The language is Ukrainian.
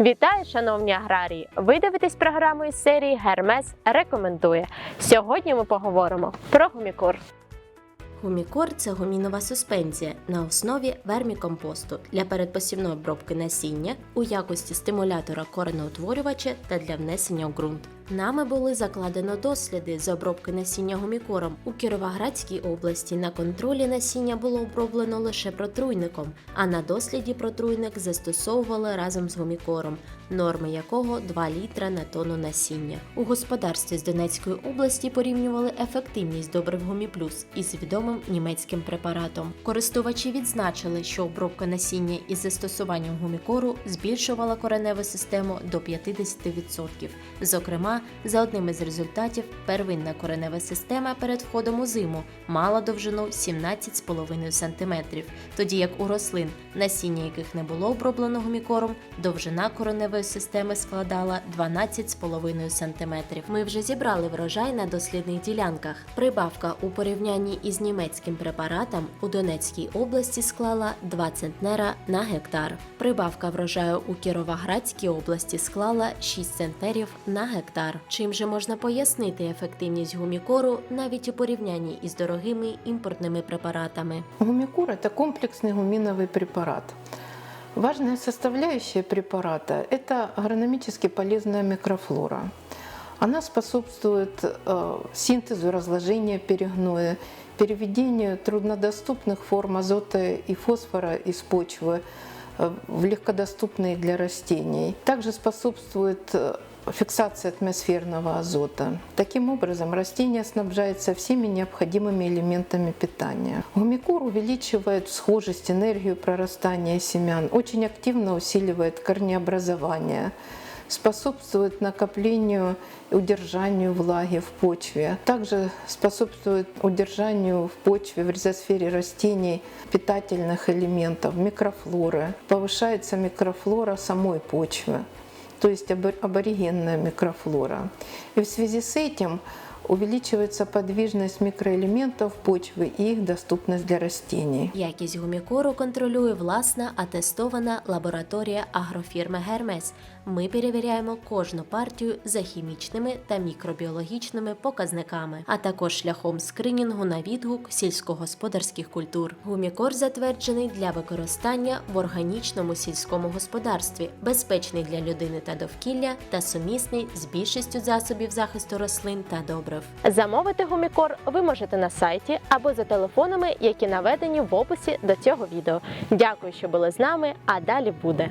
Вітаю, шановні аграрії! Ви дивитесь програму із серії Гермес рекомендує. Сьогодні ми поговоримо про гумікор. Гумікор це гумінова суспензія на основі вермікомпосту для передпосівної обробки насіння у якості стимулятора кореноутворювача та для внесення у ґрунт. Нами були закладено досліди з обробки насіння гумікором у Кіровоградській області. На контролі насіння було оброблено лише протруйником, а на досліді протруйник застосовували разом з гумікором, норми якого 2 літра на тонну насіння. У господарстві з Донецької області порівнювали ефективність добрив Гуміплюс із відомим німецьким препаратом. Користувачі відзначили, що обробка насіння із застосуванням гумікору збільшувала кореневу систему до 50%. Зокрема, за одним із результатів, первинна коренева система перед входом у зиму мала довжину 17,5 см, тоді як у рослин, насіння яких не було оброблено гумікором, довжина кореневої системи складала 12,5 см. Ми вже зібрали врожай на дослідних ділянках. Прибавка у порівнянні із німецьким препаратом у Донецькій області склала 2 центнера на гектар. Прибавка врожаю у Кіровоградській області склала 6 центнерів на гектар Чим же можна пояснити ефективність гумікору навіть у порівнянні із дорогими імпортними препаратами? Гумикур – это комплексный гуминовый препарат. Важная составляющая препарата – это агрономически полезная микрофлора. Она способствует э, синтезу разложения перегноя, переведению труднодоступных форм азота и фосфора из почвы э, в легкодоступные для растений. Также способствует э, фиксации атмосферного азота. Таким образом, растение снабжается всеми необходимыми элементами питания. Гумикур увеличивает схожесть, энергию прорастания семян, очень активно усиливает корнеобразование, способствует накоплению и удержанию влаги в почве. Также способствует удержанию в почве, в ризосфере растений питательных элементов, микрофлоры. Повышается микрофлора самой почвы то есть або- аборигенная микрофлора. И в связи с этим увеличивается подвижность микроэлементов почвы и их доступность для растений. Якість гумікору контролює власна атестована лабораторія агрофірми Гермес. Ми перевіряємо кожну партію за хімічними та мікробіологічними показниками, а також шляхом скринінгу на відгук сільськогосподарських культур. Гумікор затверджений для використання в органічному сільському господарстві, безпечний для людини та довкілля та сумісний з більшістю засобів захисту рослин та добрив. Замовити гумікор ви можете на сайті або за телефонами, які наведені в описі до цього відео. Дякую, що були з нами, а далі буде.